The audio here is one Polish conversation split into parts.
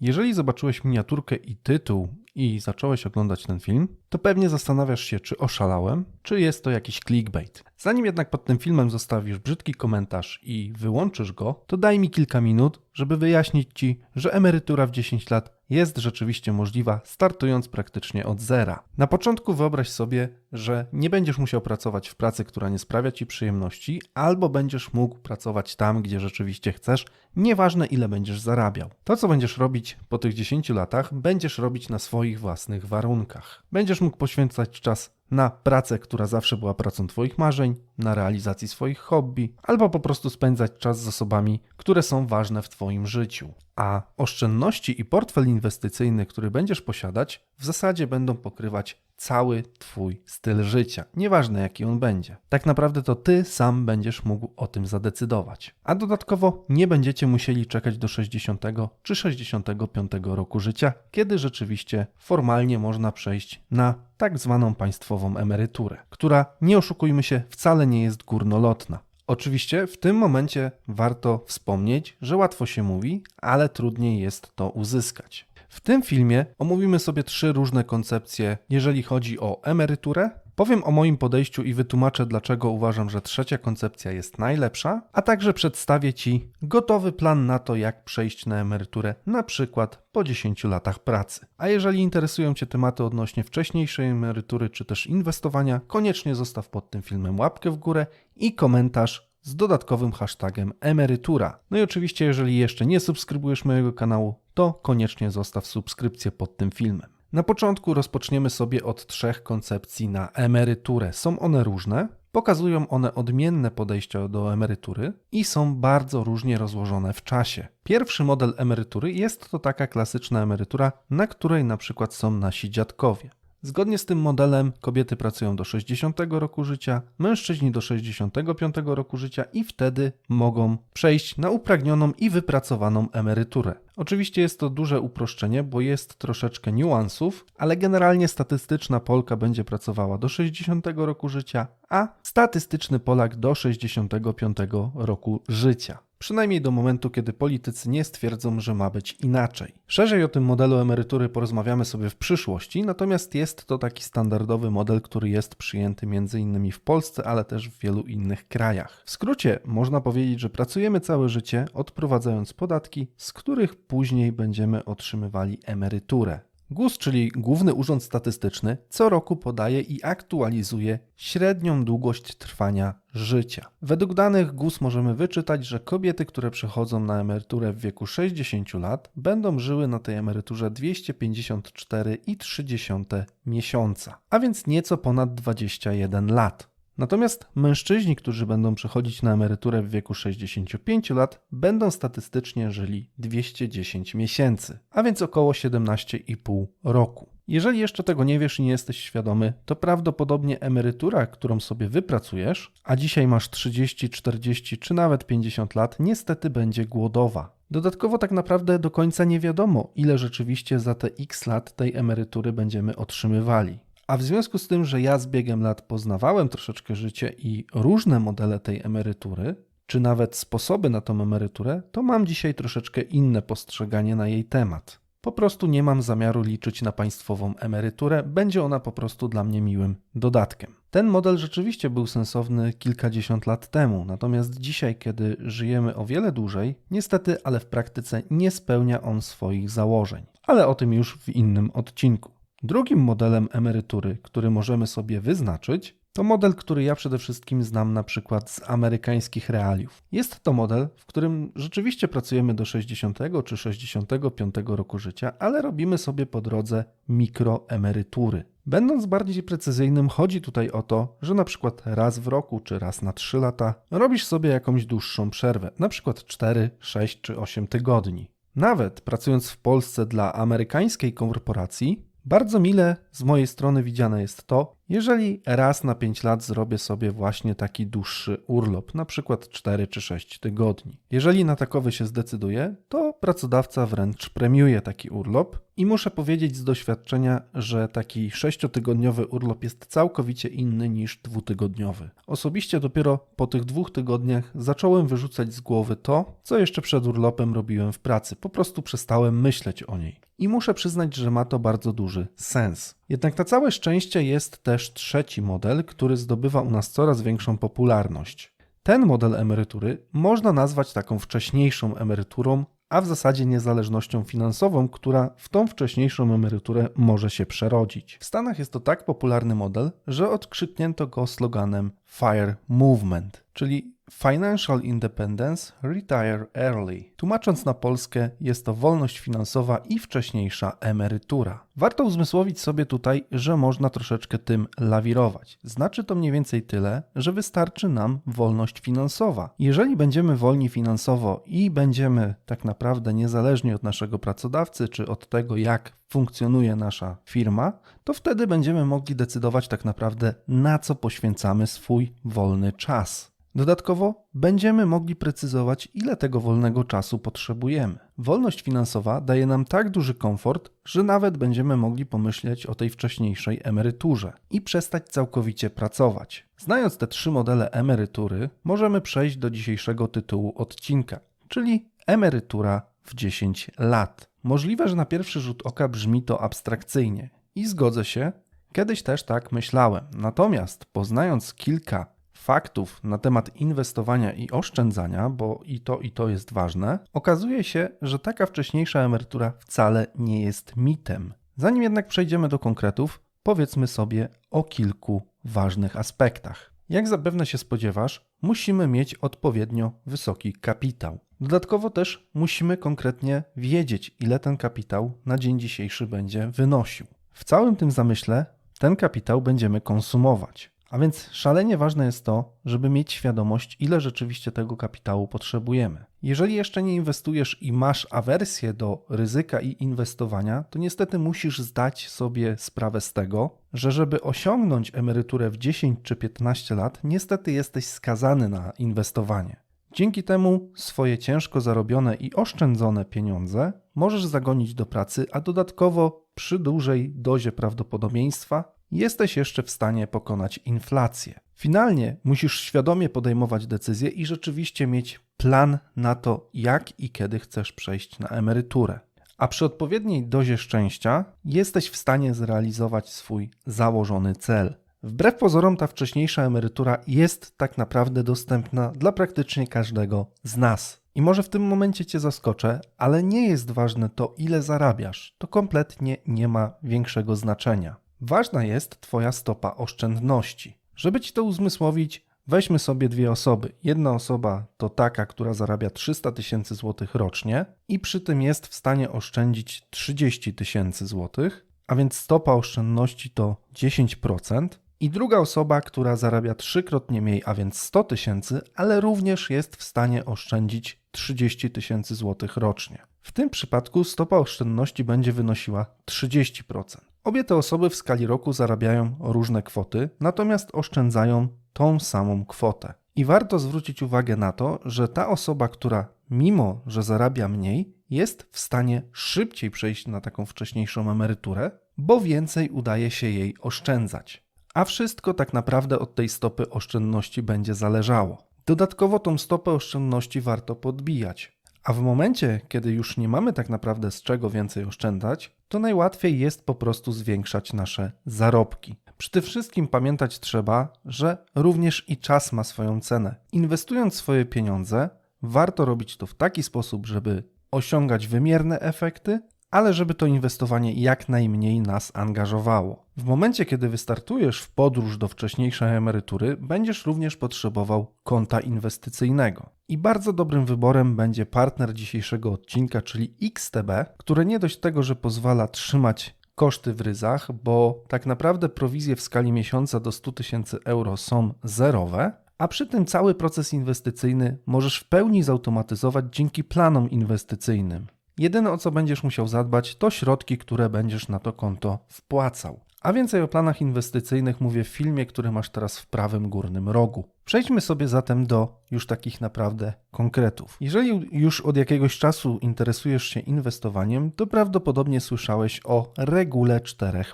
Jeżeli zobaczyłeś miniaturkę i tytuł i zacząłeś oglądać ten film, to pewnie zastanawiasz się, czy oszalałem, czy jest to jakiś clickbait. Zanim jednak pod tym filmem zostawisz brzydki komentarz i wyłączysz go, to daj mi kilka minut, żeby wyjaśnić Ci, że emerytura w 10 lat jest rzeczywiście możliwa, startując praktycznie od zera. Na początku wyobraź sobie, że nie będziesz musiał pracować w pracy, która nie sprawia Ci przyjemności, albo będziesz mógł pracować tam, gdzie rzeczywiście chcesz, nieważne ile będziesz zarabiał. To, co będziesz robić po tych 10 latach, będziesz robić na swoich własnych warunkach. Będziesz mógł poświęcać czas na pracę, która zawsze była pracą Twoich marzeń, na realizacji swoich hobby, albo po prostu spędzać czas z osobami, które są ważne w Twoim życiu. A oszczędności i portfel inwestycyjny, który będziesz posiadać, w zasadzie będą pokrywać cały Twój styl życia, nieważne jaki on będzie. Tak naprawdę to Ty sam będziesz mógł o tym zadecydować. A dodatkowo nie będziecie musieli czekać do 60 czy 65 roku życia, kiedy rzeczywiście formalnie można przejść na tak zwaną państwową emeryturę, która, nie oszukujmy się, wcale nie jest górnolotna. Oczywiście w tym momencie warto wspomnieć, że łatwo się mówi, ale trudniej jest to uzyskać. W tym filmie omówimy sobie trzy różne koncepcje, jeżeli chodzi o emeryturę. Powiem o moim podejściu i wytłumaczę, dlaczego uważam, że trzecia koncepcja jest najlepsza, a także przedstawię Ci gotowy plan na to, jak przejść na emeryturę, na przykład po 10 latach pracy. A jeżeli interesują Cię tematy odnośnie wcześniejszej emerytury czy też inwestowania, koniecznie zostaw pod tym filmem łapkę w górę i komentarz z dodatkowym hashtagiem emerytura. No i oczywiście, jeżeli jeszcze nie subskrybujesz mojego kanału, to koniecznie zostaw subskrypcję pod tym filmem. Na początku rozpoczniemy sobie od trzech koncepcji na emeryturę. Są one różne, pokazują one odmienne podejścia do emerytury i są bardzo różnie rozłożone w czasie. Pierwszy model emerytury jest to taka klasyczna emerytura, na której na przykład są nasi dziadkowie. Zgodnie z tym modelem kobiety pracują do 60 roku życia, mężczyźni do 65 roku życia i wtedy mogą przejść na upragnioną i wypracowaną emeryturę. Oczywiście jest to duże uproszczenie, bo jest troszeczkę niuansów, ale generalnie statystyczna Polka będzie pracowała do 60 roku życia, a statystyczny Polak do 65 roku życia. Przynajmniej do momentu, kiedy politycy nie stwierdzą, że ma być inaczej. Szerzej o tym modelu emerytury porozmawiamy sobie w przyszłości, natomiast jest to taki standardowy model, który jest przyjęty m.in. w Polsce, ale też w wielu innych krajach. W skrócie można powiedzieć, że pracujemy całe życie, odprowadzając podatki, z których później będziemy otrzymywali emeryturę. GUS, czyli Główny Urząd Statystyczny, co roku podaje i aktualizuje średnią długość trwania życia. Według danych GUS możemy wyczytać, że kobiety, które przechodzą na emeryturę w wieku 60 lat, będą żyły na tej emeryturze 254,3 miesiąca, a więc nieco ponad 21 lat. Natomiast mężczyźni, którzy będą przechodzić na emeryturę w wieku 65 lat, będą statystycznie żyli 210 miesięcy, a więc około 17,5 roku. Jeżeli jeszcze tego nie wiesz i nie jesteś świadomy, to prawdopodobnie emerytura, którą sobie wypracujesz, a dzisiaj masz 30, 40 czy nawet 50 lat, niestety będzie głodowa. Dodatkowo tak naprawdę do końca nie wiadomo, ile rzeczywiście za te x lat tej emerytury będziemy otrzymywali. A w związku z tym, że ja z biegiem lat poznawałem troszeczkę życie i różne modele tej emerytury, czy nawet sposoby na tą emeryturę, to mam dzisiaj troszeczkę inne postrzeganie na jej temat. Po prostu nie mam zamiaru liczyć na państwową emeryturę, będzie ona po prostu dla mnie miłym dodatkiem. Ten model rzeczywiście był sensowny kilkadziesiąt lat temu, natomiast dzisiaj, kiedy żyjemy o wiele dłużej, niestety, ale w praktyce nie spełnia on swoich założeń. Ale o tym już w innym odcinku. Drugim modelem emerytury, który możemy sobie wyznaczyć, to model, który ja przede wszystkim znam na przykład z amerykańskich realiów. Jest to model, w którym rzeczywiście pracujemy do 60 czy 65 roku życia, ale robimy sobie po drodze mikroemerytury. Będąc bardziej precyzyjnym, chodzi tutaj o to, że na przykład raz w roku czy raz na 3 lata robisz sobie jakąś dłuższą przerwę, na przykład 4, 6 czy 8 tygodni. Nawet pracując w Polsce dla amerykańskiej korporacji, bardzo mile z mojej strony widziane jest to, Jeżeli raz na 5 lat zrobię sobie właśnie taki dłuższy urlop, na przykład 4 czy 6 tygodni. Jeżeli na takowy się zdecyduję, to pracodawca wręcz premiuje taki urlop i muszę powiedzieć z doświadczenia, że taki 6-tygodniowy urlop jest całkowicie inny niż dwutygodniowy. Osobiście dopiero po tych dwóch tygodniach zacząłem wyrzucać z głowy to, co jeszcze przed urlopem robiłem w pracy. Po prostu przestałem myśleć o niej. I muszę przyznać, że ma to bardzo duży sens. Jednak na całe szczęście jest też trzeci model, który zdobywa u nas coraz większą popularność. Ten model emerytury można nazwać taką wcześniejszą emeryturą, a w zasadzie niezależnością finansową, która w tą wcześniejszą emeryturę może się przerodzić. W Stanach jest to tak popularny model, że odkrzyknięto go sloganem FIRE Movement, czyli Financial Independence Retire Early. Tłumacząc na polskę, jest to wolność finansowa i wcześniejsza emerytura. Warto uzmysłowić sobie tutaj, że można troszeczkę tym lawirować. Znaczy to mniej więcej tyle, że wystarczy nam wolność finansowa. Jeżeli będziemy wolni finansowo i będziemy tak naprawdę niezależni od naszego pracodawcy czy od tego, jak funkcjonuje nasza firma, to wtedy będziemy mogli decydować tak naprawdę, na co poświęcamy swój wolny czas. Dodatkowo będziemy mogli precyzować, ile tego wolnego czasu potrzebujemy. Wolność finansowa daje nam tak duży komfort, że nawet będziemy mogli pomyśleć o tej wcześniejszej emeryturze i przestać całkowicie pracować. Znając te trzy modele emerytury, możemy przejść do dzisiejszego tytułu odcinka, czyli emerytura w 10 lat. Możliwe, że na pierwszy rzut oka brzmi to abstrakcyjnie i zgodzę się, kiedyś też tak myślałem. Natomiast poznając kilka faktów na temat inwestowania i oszczędzania, bo i to i to jest ważne, okazuje się, że taka wcześniejsza emerytura wcale nie jest mitem. Zanim jednak przejdziemy do konkretów, powiedzmy sobie o kilku ważnych aspektach. Jak zapewne się spodziewasz, musimy mieć odpowiednio wysoki kapitał. Dodatkowo też musimy konkretnie wiedzieć, ile ten kapitał na dzień dzisiejszy będzie wynosił. W całym tym zamyśle ten kapitał będziemy konsumować. A więc szalenie ważne jest to, żeby mieć świadomość, ile rzeczywiście tego kapitału potrzebujemy. Jeżeli jeszcze nie inwestujesz i masz awersję do ryzyka i inwestowania, to niestety musisz zdać sobie sprawę z tego, że żeby osiągnąć emeryturę w 10 czy 15 lat, niestety jesteś skazany na inwestowanie. Dzięki temu swoje ciężko zarobione i oszczędzone pieniądze możesz zagonić do pracy, a dodatkowo przy dużej dozie prawdopodobieństwa jesteś jeszcze w stanie pokonać inflację. Finalnie musisz świadomie podejmować decyzje i rzeczywiście mieć plan na to, jak i kiedy chcesz przejść na emeryturę. A przy odpowiedniej dozie szczęścia jesteś w stanie zrealizować swój założony cel. Wbrew pozorom, ta wcześniejsza emerytura jest tak naprawdę dostępna dla praktycznie każdego z nas. I może w tym momencie Cię zaskoczę, ale nie jest ważne to, ile zarabiasz. To kompletnie nie ma większego znaczenia. Ważna jest Twoja stopa oszczędności. Żeby Ci to uzmysłowić, weźmy sobie dwie osoby. Jedna osoba to taka, która zarabia 300 tysięcy złotych rocznie i przy tym jest w stanie oszczędzić 30 tysięcy złotych, a więc stopa oszczędności to 10%. I druga osoba, która zarabia trzykrotnie mniej, a więc 100 tysięcy, ale również jest w stanie oszczędzić 30 tysięcy złotych rocznie. W tym przypadku stopa oszczędności będzie wynosiła 30%. Obie te osoby w skali roku zarabiają różne kwoty, natomiast oszczędzają tą samą kwotę. I warto zwrócić uwagę na to, że ta osoba, która mimo, że zarabia mniej, jest w stanie szybciej przejść na taką wcześniejszą emeryturę, bo więcej udaje się jej oszczędzać. A wszystko tak naprawdę od tej stopy oszczędności będzie zależało. Dodatkowo tą stopę oszczędności warto podbijać. A w momencie, kiedy już nie mamy tak naprawdę z czego więcej oszczędzać, to najłatwiej jest po prostu zwiększać nasze zarobki. Przy tym wszystkim pamiętać trzeba, że również i czas ma swoją cenę. Inwestując swoje pieniądze, warto robić to w taki sposób, żeby osiągać wymierne efekty, ale żeby to inwestowanie jak najmniej nas angażowało. W momencie, kiedy wystartujesz w podróż do wcześniejszej emerytury, będziesz również potrzebował konta inwestycyjnego. I bardzo dobrym wyborem będzie partner dzisiejszego odcinka, czyli XTB, który nie dość tego, że pozwala trzymać koszty w ryzach, bo tak naprawdę prowizje w skali miesiąca do 100 tysięcy euro są zerowe, a przy tym cały proces inwestycyjny możesz w pełni zautomatyzować dzięki planom inwestycyjnym. Jedyne o co będziesz musiał zadbać, to środki, które będziesz na to konto wpłacał. A więcej o planach inwestycyjnych mówię w filmie, który masz teraz w prawym górnym rogu. Przejdźmy sobie zatem do już takich naprawdę konkretów. Jeżeli już od jakiegoś czasu interesujesz się inwestowaniem, to prawdopodobnie słyszałeś o regule 4%.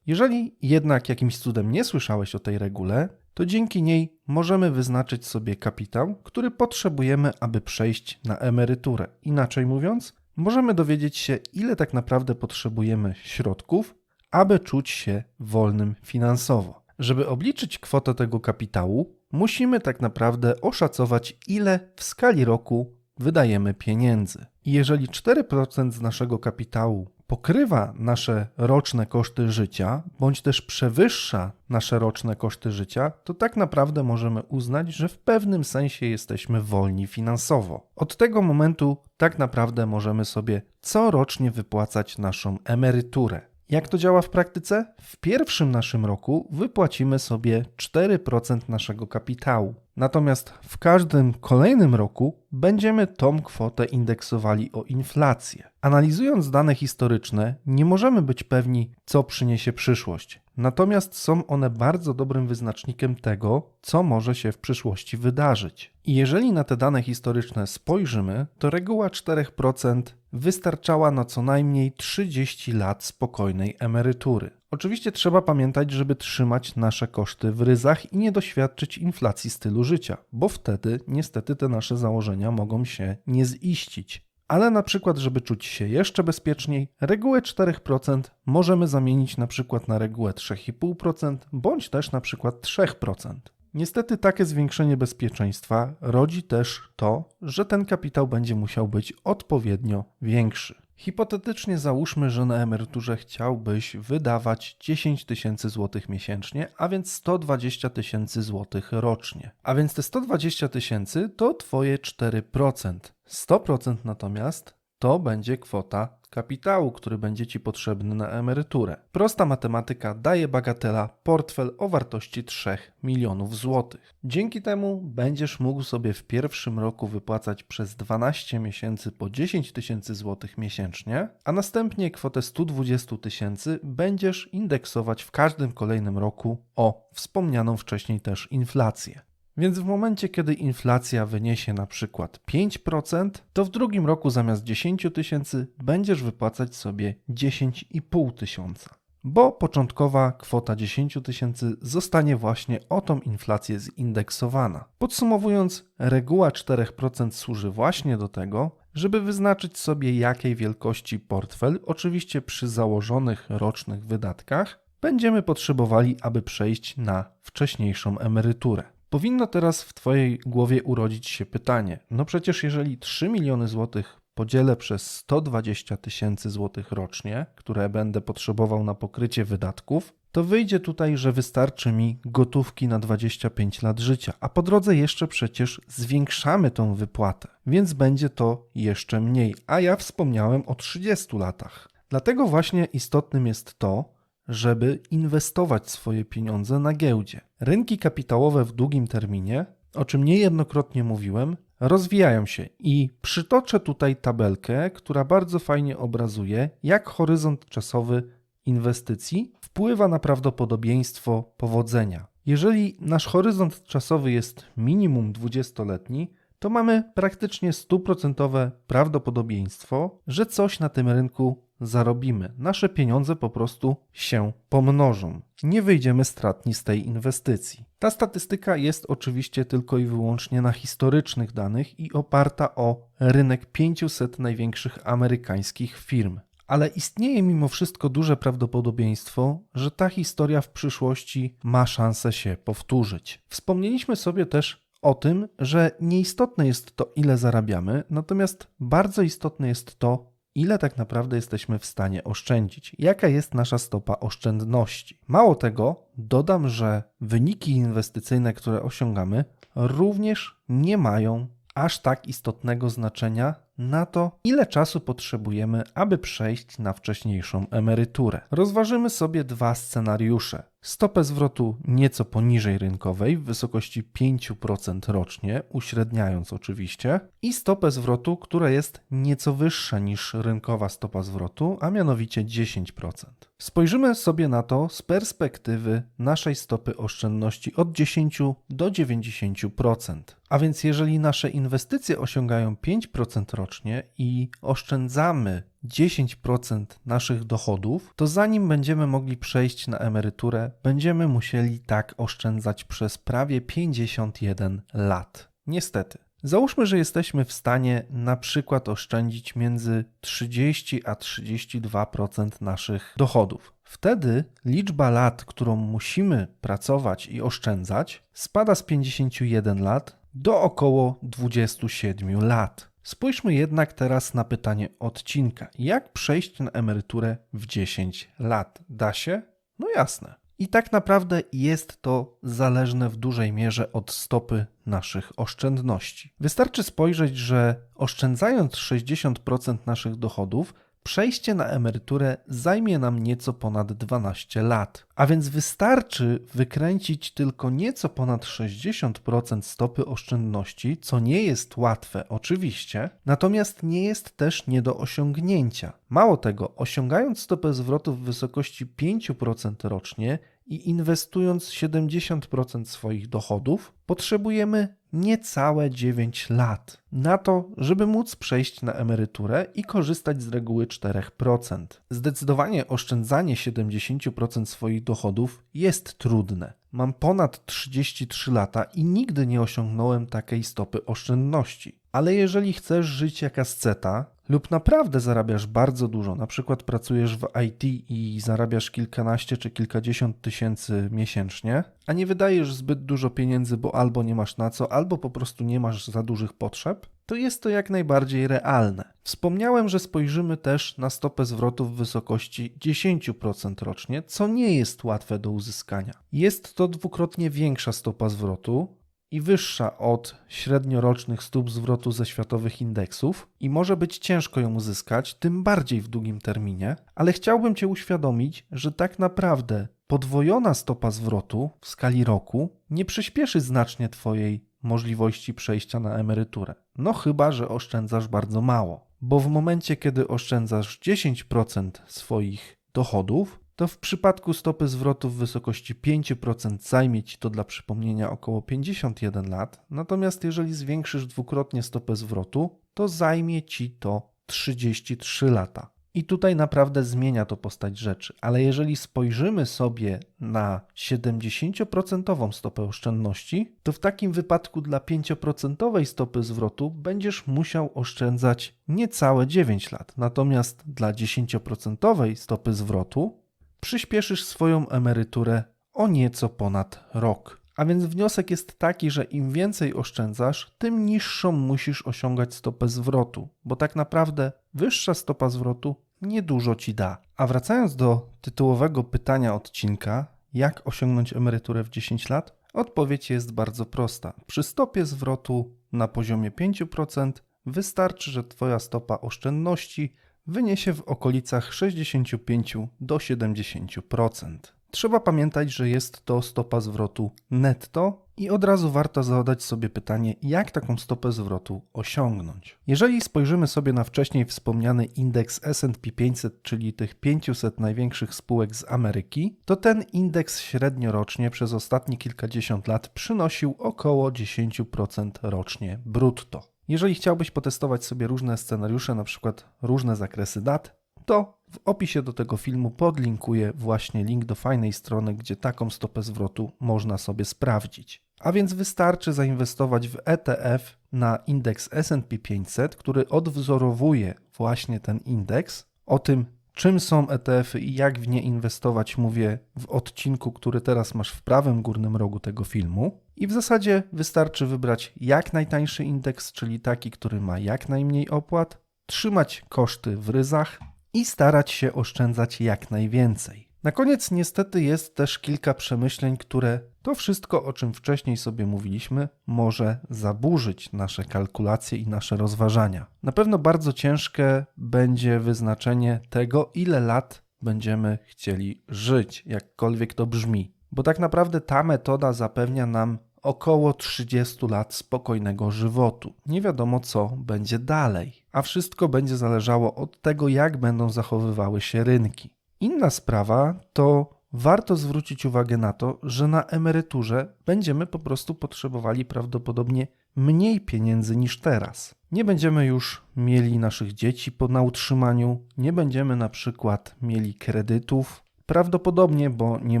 Jeżeli jednak jakimś cudem nie słyszałeś o tej regule, to dzięki niej możemy wyznaczyć sobie kapitał, który potrzebujemy, aby przejść na emeryturę. Inaczej mówiąc, możemy dowiedzieć się, ile tak naprawdę potrzebujemy środków, aby czuć się wolnym finansowo. Żeby obliczyć kwotę tego kapitału, musimy tak naprawdę oszacować, ile w skali roku wydajemy pieniędzy. I jeżeli 4% z naszego kapitału pokrywa nasze roczne koszty życia, bądź też przewyższa nasze roczne koszty życia, to tak naprawdę możemy uznać, że w pewnym sensie jesteśmy wolni finansowo. Od tego momentu tak naprawdę możemy sobie corocznie wypłacać naszą emeryturę. Jak to działa w praktyce? W pierwszym naszym roku wypłacimy sobie 4% naszego kapitału. Natomiast w każdym kolejnym roku będziemy tą kwotę indeksowali o inflację. Analizując dane historyczne, nie możemy być pewni, co przyniesie przyszłość. Natomiast są one bardzo dobrym wyznacznikiem tego, co może się w przyszłości wydarzyć. I jeżeli na te dane historyczne spojrzymy, to reguła 4% wystarczała na co najmniej 30 lat spokojnej emerytury. Oczywiście trzeba pamiętać, żeby trzymać nasze koszty w ryzach i nie doświadczyć inflacji stylu życia, bo wtedy niestety te nasze założenia mogą się nie ziścić. Ale na przykład, żeby czuć się jeszcze bezpieczniej, regułę 4% możemy zamienić na przykład na regułę 3,5% bądź też na przykład 3%. Niestety takie zwiększenie bezpieczeństwa rodzi też to, że ten kapitał będzie musiał być odpowiednio większy. Hipotetycznie załóżmy, że na emeryturze chciałbyś wydawać 10 tysięcy złotych miesięcznie, a więc 120 tysięcy złotych rocznie. A więc te 120 tysięcy to Twoje 4%. 100% natomiast to będzie kwota kapitału, który będzie Ci potrzebny na emeryturę. Prosta matematyka daje bagatela portfel o wartości 3 milionów złotych. Dzięki temu będziesz mógł sobie w pierwszym roku wypłacać przez 12 miesięcy po 10 tysięcy złotych miesięcznie, a następnie kwotę 120 tysięcy będziesz indeksować w każdym kolejnym roku o wspomnianą wcześniej też inflację. Więc w momencie, kiedy inflacja wyniesie na przykład 5%, to w drugim roku zamiast 10 tysięcy będziesz wypłacać sobie 10,5 tysiąca. Bo początkowa kwota 10 tysięcy zostanie właśnie o tą inflację zindeksowana. Podsumowując, reguła 4% służy właśnie do tego, żeby wyznaczyć sobie jakiej wielkości portfel, oczywiście przy założonych rocznych wydatkach, będziemy potrzebowali, aby przejść na wcześniejszą emeryturę. Powinno teraz w Twojej głowie urodzić się pytanie: no przecież jeżeli 3 miliony złotych podzielę przez 120 tysięcy złotych rocznie, które będę potrzebował na pokrycie wydatków, to wyjdzie tutaj, że wystarczy mi gotówki na 25 lat życia, a po drodze jeszcze przecież zwiększamy tą wypłatę, więc będzie to jeszcze mniej, a ja wspomniałem o 30 latach. Dlatego właśnie istotnym jest to, żeby inwestować swoje pieniądze na giełdzie. Rynki kapitałowe w długim terminie, o czym niejednokrotnie mówiłem, rozwijają się i przytoczę tutaj tabelkę, która bardzo fajnie obrazuje, jak horyzont czasowy inwestycji wpływa na prawdopodobieństwo powodzenia. Jeżeli nasz horyzont czasowy jest minimum 20-letni, to mamy praktycznie stuprocentowe prawdopodobieństwo, że coś na tym rynku zarobimy. Nasze pieniądze po prostu się pomnożą. Nie wyjdziemy stratni z tej inwestycji. Ta statystyka jest oczywiście tylko i wyłącznie na historycznych danych i oparta o rynek 500 największych amerykańskich firm. Ale istnieje mimo wszystko duże prawdopodobieństwo, że ta historia w przyszłości ma szansę się powtórzyć. Wspomnieliśmy sobie też o tym, że nieistotne jest to, ile zarabiamy, natomiast bardzo istotne jest to, ile tak naprawdę jesteśmy w stanie oszczędzić, jaka jest nasza stopa oszczędności. Mało tego, dodam, że wyniki inwestycyjne, które osiągamy, również nie mają aż tak istotnego znaczenia na to, ile czasu potrzebujemy, aby przejść na wcześniejszą emeryturę. Rozważymy sobie dwa scenariusze. Stopę zwrotu nieco poniżej rynkowej w wysokości 5% rocznie, uśredniając oczywiście, i stopę zwrotu, która jest nieco wyższa niż rynkowa stopa zwrotu, a mianowicie 10%. Spojrzymy sobie na to z perspektywy naszej stopy oszczędności od 10 do 90%. A więc jeżeli nasze inwestycje osiągają 5% rocznie i oszczędzamy 10% naszych dochodów, to zanim będziemy mogli przejść na emeryturę, będziemy musieli tak oszczędzać przez prawie 51 lat. Niestety. Załóżmy, że jesteśmy w stanie na przykład oszczędzić między 30 a 32% naszych dochodów. Wtedy liczba lat, którą musimy pracować i oszczędzać, spada z 51 lat do około 27 lat. Spójrzmy jednak teraz na pytanie odcinka. Jak przejść na emeryturę w 10 lat? Da się? No jasne. I tak naprawdę jest to zależne w dużej mierze od stopy naszych oszczędności. Wystarczy spojrzeć, że oszczędzając 60% naszych dochodów, przejście na emeryturę zajmie nam nieco ponad 12 lat. A więc wystarczy wykręcić tylko nieco ponad 60% stopy oszczędności, co nie jest łatwe oczywiście, natomiast nie jest też nie do osiągnięcia. Mało tego, osiągając stopę zwrotu w wysokości 5% rocznie, i inwestując 70% swoich dochodów, potrzebujemy niecałe 9 lat na to, żeby móc przejść na emeryturę i korzystać z reguły 4%. Zdecydowanie oszczędzanie 70% swoich dochodów jest trudne. Mam ponad 33 lata i nigdy nie osiągnąłem takiej stopy oszczędności. Ale jeżeli chcesz żyć jak asceta, lub naprawdę zarabiasz bardzo dużo, na przykład pracujesz w IT i zarabiasz kilkanaście czy kilkadziesiąt tysięcy miesięcznie, a nie wydajesz zbyt dużo pieniędzy, bo albo nie masz na co, albo po prostu nie masz za dużych potrzeb, to jest to jak najbardziej realne. Wspomniałem, że spojrzymy też na stopę zwrotu w wysokości 10% rocznie, co nie jest łatwe do uzyskania. Jest to dwukrotnie większa stopa zwrotu, i wyższa od średniorocznych stóp zwrotu ze światowych indeksów i może być ciężko ją uzyskać, tym bardziej w długim terminie, ale chciałbym Cię uświadomić, że tak naprawdę podwojona stopa zwrotu w skali roku nie przyspieszy znacznie Twojej możliwości przejścia na emeryturę. No chyba, że oszczędzasz bardzo mało, bo w momencie, kiedy oszczędzasz 10% swoich dochodów, to w przypadku stopy zwrotu w wysokości 5% zajmie Ci to dla przypomnienia około 51 lat, natomiast jeżeli zwiększysz dwukrotnie stopę zwrotu, to zajmie Ci to 33 lata. I tutaj naprawdę zmienia to postać rzeczy, ale jeżeli spojrzymy sobie na 70% stopę oszczędności, to w takim wypadku dla 5% stopy zwrotu będziesz musiał oszczędzać niecałe 9 lat. Natomiast dla 10% stopy zwrotu przyspieszysz swoją emeryturę o nieco ponad rok. A więc wniosek jest taki, że im więcej oszczędzasz, tym niższą musisz osiągać stopę zwrotu, bo tak naprawdę wyższa stopa zwrotu niedużo ci da. A wracając do tytułowego pytania odcinka, jak osiągnąć emeryturę w 10 lat? Odpowiedź jest bardzo prosta. Przy stopie zwrotu na poziomie 5% wystarczy, że Twoja stopa oszczędności wyniesie w okolicach 65 do 70%. Trzeba pamiętać, że jest to stopa zwrotu netto i od razu warto zadać sobie pytanie, jak taką stopę zwrotu osiągnąć. Jeżeli spojrzymy sobie na wcześniej wspomniany indeks SP 500, czyli tych 500 największych spółek z Ameryki, to ten indeks średniorocznie przez ostatnie kilkadziesiąt lat przynosił około 10% rocznie brutto. Jeżeli chciałbyś potestować sobie różne scenariusze, na przykład różne zakresy dat, to w opisie do tego filmu podlinkuję właśnie link do fajnej strony, gdzie taką stopę zwrotu można sobie sprawdzić. A więc wystarczy zainwestować w ETF na indeks SP 500, który odwzorowuje właśnie ten indeks. O tym, czym są ETF-y i jak w nie inwestować, mówię w odcinku, który teraz masz w prawym górnym rogu tego filmu. I w zasadzie wystarczy wybrać jak najtańszy indeks, czyli taki, który ma jak najmniej opłat, trzymać koszty w ryzach i starać się oszczędzać jak najwięcej. Na koniec niestety jest też kilka przemyśleń, które to wszystko, o czym wcześniej sobie mówiliśmy, może zaburzyć nasze kalkulacje i nasze rozważania. Na pewno bardzo ciężkie będzie wyznaczenie tego, ile lat będziemy chcieli żyć, jakkolwiek to brzmi. bo tak naprawdę ta metoda zapewnia nam około 30 lat spokojnego żywotu. Nie wiadomo, co będzie dalej, a wszystko będzie zależało od tego, jak będą zachowywały się rynki. Inna sprawa to warto zwrócić uwagę na to, że na emeryturze będziemy po prostu potrzebowali prawdopodobnie mniej pieniędzy niż teraz. Nie będziemy już mieli naszych dzieci po na utrzymaniu, nie będziemy na przykład mieli kredytów. Prawdopodobnie, bo nie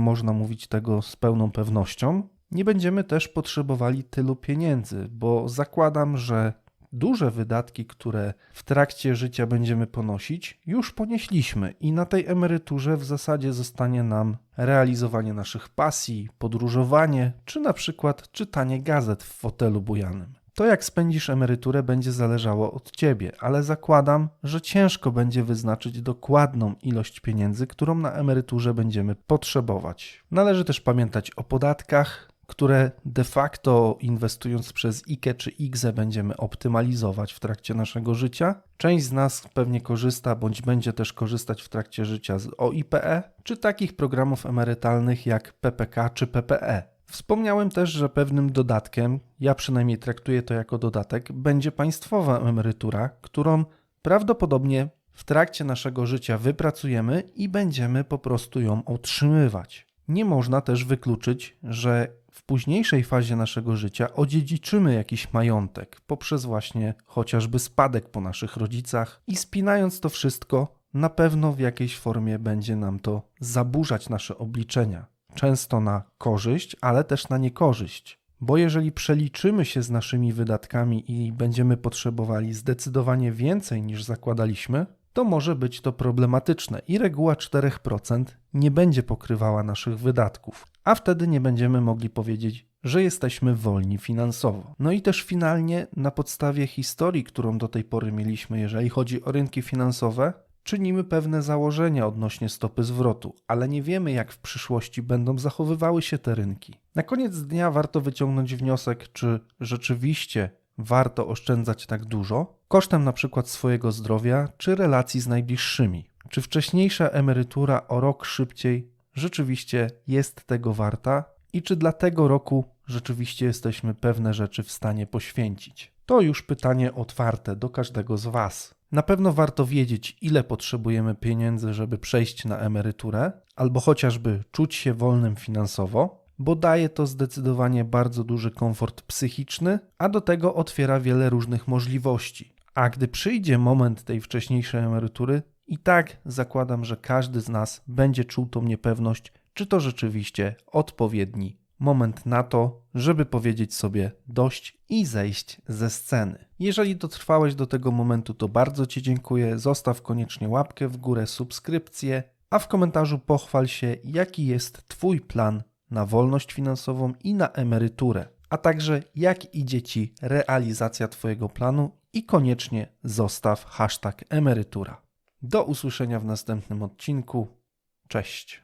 można mówić tego z pełną pewnością, nie będziemy też potrzebowali tylu pieniędzy, bo zakładam, że duże wydatki, które w trakcie życia będziemy ponosić, już ponieśliśmy i na tej emeryturze w zasadzie zostanie nam realizowanie naszych pasji, podróżowanie czy na przykład czytanie gazet w fotelu bujanym. To, jak spędzisz emeryturę, będzie zależało od ciebie, ale zakładam, że ciężko będzie wyznaczyć dokładną ilość pieniędzy, którą na emeryturze będziemy potrzebować. Należy też pamiętać o podatkach, które de facto inwestując przez IKE czy IGZE będziemy optymalizować w trakcie naszego życia. Część z nas pewnie korzysta bądź będzie też korzystać w trakcie życia z OIPE czy takich programów emerytalnych jak PPK czy PPE. Wspomniałem też, że pewnym dodatkiem, ja przynajmniej traktuję to jako dodatek, będzie państwowa emerytura, którą prawdopodobnie w trakcie naszego życia wypracujemy i będziemy po prostu ją otrzymywać. Nie można też wykluczyć, że w późniejszej fazie naszego życia odziedziczymy jakiś majątek poprzez właśnie chociażby spadek po naszych rodzicach i spinając to wszystko, na pewno w jakiejś formie będzie nam to zaburzać nasze obliczenia. Często na korzyść, ale też na niekorzyść. Bo jeżeli przeliczymy się z naszymi wydatkami i będziemy potrzebowali zdecydowanie więcej niż zakładaliśmy, to może być to problematyczne i reguła 4% nie będzie pokrywała naszych wydatków, a wtedy nie będziemy mogli powiedzieć, że jesteśmy wolni finansowo. No i też finalnie na podstawie historii, którą do tej pory mieliśmy, jeżeli chodzi o rynki finansowe, czynimy pewne założenia odnośnie stopy zwrotu, ale nie wiemy, jak w przyszłości będą zachowywały się te rynki. Na koniec dnia warto wyciągnąć wniosek, czy rzeczywiście warto oszczędzać tak dużo, kosztem na przykład swojego zdrowia czy relacji z najbliższymi. Czy wcześniejsza emerytura o rok szybciej rzeczywiście jest tego warta i czy dla tego roku rzeczywiście jesteśmy pewne rzeczy w stanie poświęcić? To już pytanie otwarte do każdego z Was. Na pewno warto wiedzieć, ile potrzebujemy pieniędzy, żeby przejść na emeryturę, albo chociażby czuć się wolnym finansowo, bo daje to zdecydowanie bardzo duży komfort psychiczny, a do tego otwiera wiele różnych możliwości. A gdy przyjdzie moment tej wcześniejszej emerytury, i tak zakładam, że każdy z nas będzie czuł tą niepewność, czy to rzeczywiście odpowiedni moment na to, żeby powiedzieć sobie dość i zejść ze sceny. Jeżeli dotrwałeś do tego momentu, to bardzo Ci dziękuję. Zostaw koniecznie łapkę w górę, subskrypcję, a w komentarzu pochwal się, jaki jest Twój plan na wolność finansową i na emeryturę, a także jak idzie Ci realizacja Twojego planu i koniecznie zostaw hashtag emerytura. Do usłyszenia w następnym odcinku. Cześć.